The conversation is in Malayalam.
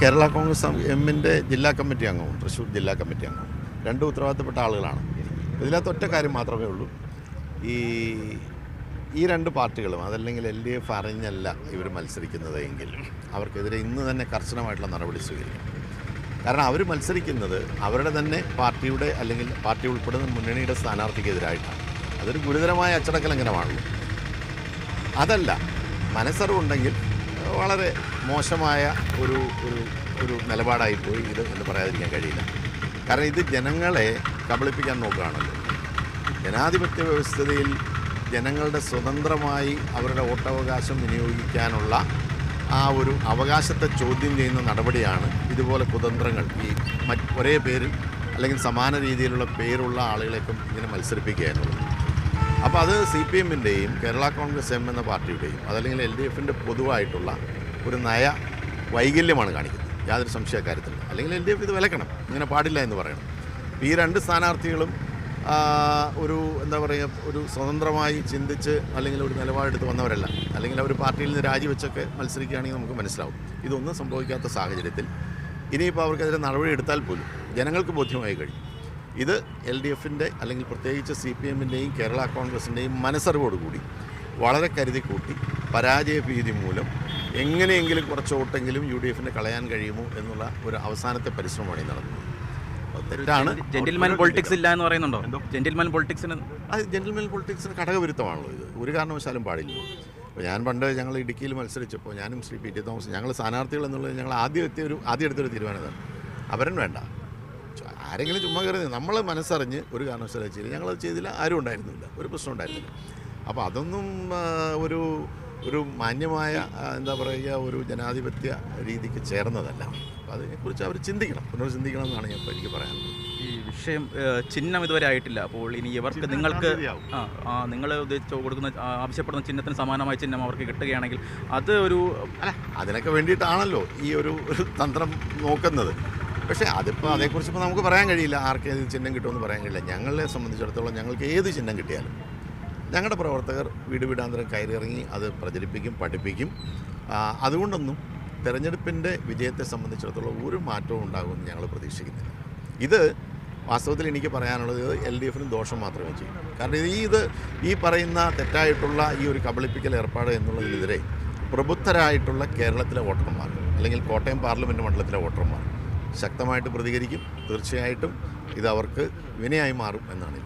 കേരള കോൺഗ്രസ് എമ്മിന്റെ ജില്ലാ കമ്മിറ്റി അംഗവും തൃശ്ശൂർ ജില്ലാ കമ്മിറ്റി അംഗവും രണ്ടും ഉത്തരവാദിത്തപ്പെട്ട ആളുകളാണ്. ഇതിനകത്ത് ഒറ്റ കാര്യം മാത്രമേ ഉള്ളൂ. ഈ ഈ രണ്ട് പാർട്ടികളും അതല്ലെങ്കിൽ എൽ ഡി എഫ് അറിഞ്ഞല്ല ഇവർ മത്സരിക്കുന്നത് എങ്കിൽ അവർക്കെതിരെ ഇന്ന് തന്നെ കർശനമായിട്ടുള്ള നടപടി സ്വീകരിക്കും കാരണം അവർ മത്സരിക്കുന്നത് അവരുടെ തന്നെ പാർട്ടിയുടെ അല്ലെങ്കിൽ പാർട്ടി ഉൾപ്പെടുന്ന മുന്നണിയുടെ സ്ഥാനാർത്ഥിക്കെതിരായിട്ടാണ്. അതൊരു ഗുരുതരമായ അച്ചടക്കലംഘനമാണല്ലോ. അതല്ല മനസ്സറിവുണ്ടെങ്കിൽ വളരെ മോശമായ ഒരു ഒരു ഒരു നിലപാടായിപ്പോയി. ഇത് എന്ന് പറയാതിരിക്കാൻ കഴിയില്ല. കാരണം ഇത് ജനങ്ങളെ കബളിപ്പിക്കാൻ നോക്കുകയാണല്ലോ. ജനാധിപത്യ വ്യവസ്ഥതയിൽ ജനങ്ങളുടെ സ്വതന്ത്രമായി അവരുടെ വോട്ടവകാശം വിനിയോഗിക്കാനുള്ള ആ ഒരു അവകാശത്തെ ചോദ്യം ചെയ്യുന്ന നടപടിയാണ് ഇതുപോലെ കുതന്ത്രങ്ങൾ. ഈ മറ്റ് ഒരേ പേരിൽ അല്ലെങ്കിൽ സമാന രീതിയിലുള്ള പേരുള്ള ആളുകളെയൊക്കെ ഇങ്ങനെ മത്സരിപ്പിക്കുക എന്നുള്ളത്. അപ്പോൾ അത് സി പി എമ്മിന്റെയും കേരള കോൺഗ്രസ് എം എന്ന പാർട്ടിയുടെയും അതല്ലെങ്കിൽ എൽ ഡി എഫിന്റെ പൊതുവായിട്ടുള്ള ഒരു നയ വൈകല്യമാണ് കാണിക്കുന്നത്. യാതൊരു സംശയക്കാര്യത്തില്ല അല്ലെങ്കിൽ എൽ ഡി എഫ് ഇത് വിലക്കണം. ഇങ്ങനെ പാടില്ല എന്ന് പറയണം. ഈ രണ്ട് സ്ഥാനാർത്ഥികളും ഒരു എന്താ പറയുക ഒരു സ്വതന്ത്രമായി ചിന്തിച്ച് അല്ലെങ്കിൽ ഒരു നിലപാടെടുത്ത് വന്നവരല്ല. അല്ലെങ്കിൽ അവർ പാർട്ടിയിൽ നിന്ന് രാജിവെച്ചൊക്കെ മത്സരിക്കുകയാണെങ്കിൽ നമുക്ക് മനസ്സിലാവും. ഇതൊന്നും സംഭവിക്കാത്ത സാഹചര്യത്തിൽ ഇനിയിപ്പോൾ അവർക്കെതിരെ നടപടി എടുത്താൽ പോലും ജനങ്ങൾക്ക് ബോധ്യമായി കഴിയും. ഇത് എൽ ഡി എഫിന്റെ അല്ലെങ്കിൽ പ്രത്യേകിച്ച് സി പി എമ്മിന്റെയും കേരള കോൺഗ്രസിന്റെയും മനസ്സറിവോടുകൂടി വളരെ കരുതി കൂട്ടി പരാജയ ഭീതി മൂലം എങ്ങനെയെങ്കിലും കുറച്ച് വോട്ടെങ്കിലും യു ഡി എഫിന് കളയാൻ കഴിയുമോ എന്നുള്ള ഒരു അവസാനത്തെ പരിശ്രമമാണ് ഈ നടന്നത്. ജെന്റിൽമാൻ പൊളിറ്റിക്സ് ഇല്ല എന്ന് പറയുന്നുണ്ടോ? ജെന്റിൽമാൻ പൊളിറ്റിക്സിന് അത് ജെന്റിൽമെൻ പൊളിറ്റിക്സിന് ഘടകവിരുദ്ധമാണല്ലോ ഇത്. ഒരു കാരണവശാലും പാടില്ല. അപ്പോൾ ഞാൻ പണ്ട് ഞങ്ങൾ ഇടുക്കിയിൽ മത്സരിച്ചപ്പോൾ ഞാനും ശ്രീ പി ടി തോമസ് ഞങ്ങൾ സ്ഥാനാർത്ഥികൾ എന്നുള്ളത് ഞങ്ങൾ ആദ്യം എത്തിയ ഒരു ആദ്യം എടുത്തൊരു തീരുമാനമാണ് അവരും വേണ്ട. ആരെങ്കിലും ചുമ്മാ കയറി നമ്മൾ മനസ്സറിഞ്ഞ് ഒരു കാരണവശാലും ചെയ്തില്ല. ഞങ്ങളത് ചെയ്തില്ല ആരും ഉണ്ടായിരുന്നില്ല. ഒരു പ്രശ്നം ഉണ്ടായിരുന്നില്ല. അപ്പോൾ അതൊന്നും ഒരു ഒരു മാന്യമായ എന്താ പറയുക ഒരു ജനാധിപത്യ രീതിക്ക് ചേർന്നതല്ല. അപ്പോൾ അതിനെക്കുറിച്ച് അവർ ചിന്തിക്കണം. പുനർചിന്തിക്കണം എന്നാണ് ഞാൻ ഇപ്പോൾ എനിക്ക് പറയാനുള്ളത്. ഈ വിഷയം ചിഹ്നം ഇതുവരെ ആയിട്ടില്ല. അപ്പോൾ ഇനി ഇവർക്ക് നിങ്ങൾക്ക് ആ ആ നിങ്ങൾ ഉദ്ദേശിച്ചു കൊടുക്കുന്ന ആവശ്യപ്പെടുന്ന ചിഹ്നത്തിന് സമാനമായ ചിഹ്നം അവർക്ക് കിട്ടുകയാണെങ്കിൽ അത് ഒരു അല്ല അതിനൊക്കെ വേണ്ടിയിട്ടാണല്ലോ ഈ ഒരു ഒരു തന്ത്രം നോക്കുന്നത്. പക്ഷേ അതിപ്പോൾ അതേക്കുറിച്ച് ഇപ്പോൾ നമുക്ക് പറയാൻ കഴിയില്ല. ആർക്ക് ഏത് ചിഹ്നം കിട്ടുമെന്ന് പറയാൻ കഴിയില്ല. ഞങ്ങളെ സംബന്ധിച്ചിടത്തോളം ഞങ്ങൾക്ക് ഏത് ചിഹ്നം കിട്ടിയാലും. ഞങ്ങളുടെ പ്രവർത്തകർ വീട് വീടാന്തരം കയറിയിറങ്ങി അത് പ്രചരിപ്പിക്കും പഠിപ്പിക്കും. അതുകൊണ്ടൊന്നും തെരഞ്ഞെടുപ്പിന്റെ വിജയത്തെ സംബന്ധിച്ചിടത്തോളം ഒരു മാറ്റവും ഉണ്ടാകുമെന്ന് ഞങ്ങൾ പ്രതീക്ഷിക്കുന്നില്ല. ഇത് വാസ്തവത്തിൽ എനിക്ക് പറയാനുള്ളത് എൽ ഡി എഫിനും ദോഷം മാത്രമേ ചെയ്യും. കാരണം ഈ ഇത് ഈ പറയുന്ന തെറ്റായിട്ടുള്ള ഈ ഒരു കബളിപ്പിക്കൽ ഏർപ്പാട് എന്നുള്ളതിനെതിരെ പ്രബുദ്ധരായിട്ടുള്ള കേരളത്തിലെ വോട്ടർമാർ അല്ലെങ്കിൽ കോട്ടയം പാർലമെന്റ് മണ്ഡലത്തിലെ വോട്ടർമാർ ശക്തമായിട്ട് പ്രതികരിക്കും. തീർച്ചയായിട്ടും ഇത് അവർക്ക് വിനയായി മാറും എന്നാണ്